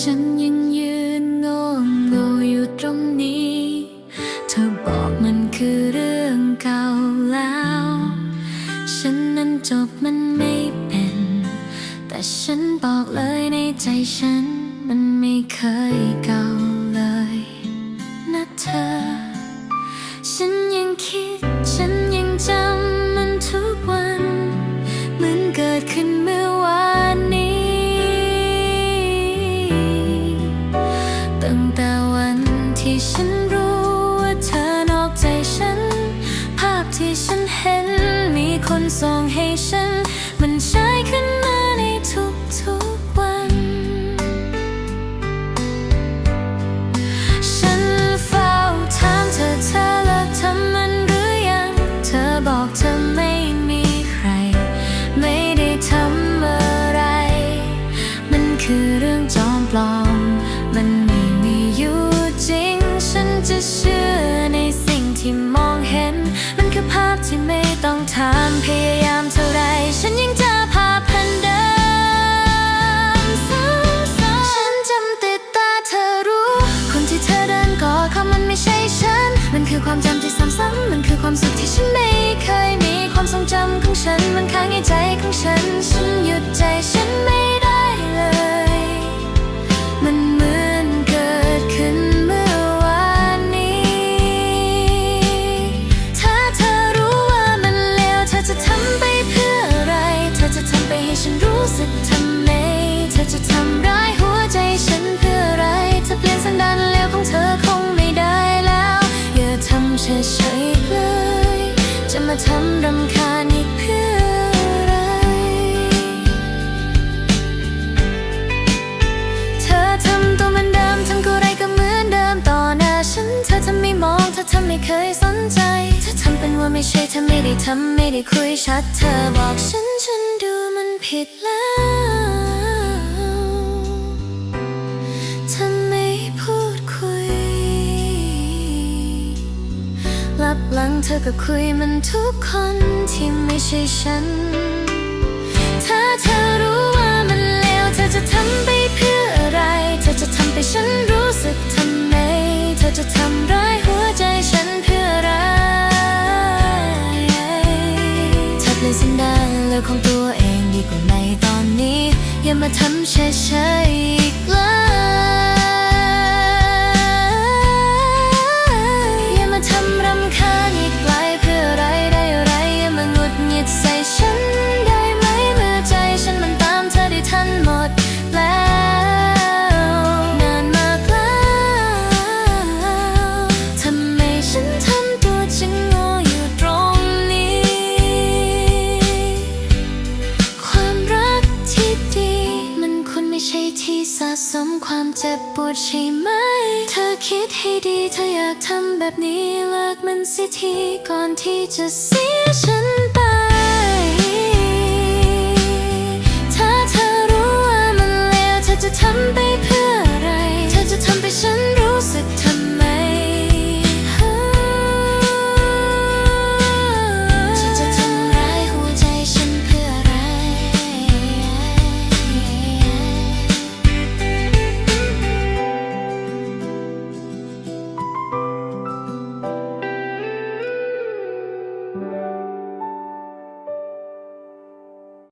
ฉันยังยืนงงงอยู่ตรงนี้ เธอบอกมันคือเรื่องเก่าแล้ว ฉันนั้นจบมันไม่เป็น แต่ฉันบอกเลยในใจฉันมันไม่เคยันที่ฉันรู้ว่าเธอนอกใจฉัน ภาพที่ฉันเห็นมีคนส่งให้ฉัน ที่มองเห็น มันคือภาพที่ไม่ต้องถามเพีย เคยสนใจ เธอทำเป็นว่าไม่ใช่เธอไม่ได้ทำไม่ได้คุยชัด เธอบอกฉันฉันดูมันผิดแล้วเธอไม่พูดคุยรับหลังเธอก็คุยมันทุกคนที่ไม่ใช่ฉัน มาทำเฉย ความเจ็บปวดใช่ไหม เธอคิดให้ดีเธออยากทำแบบนี้เลิกมันสียทีก่อนที่จะเสียฉันไป ถ้าเธอรู้ว่ามันเลวเธอจะทำไปเพื่ออะไร เธอจะทำไปฉัน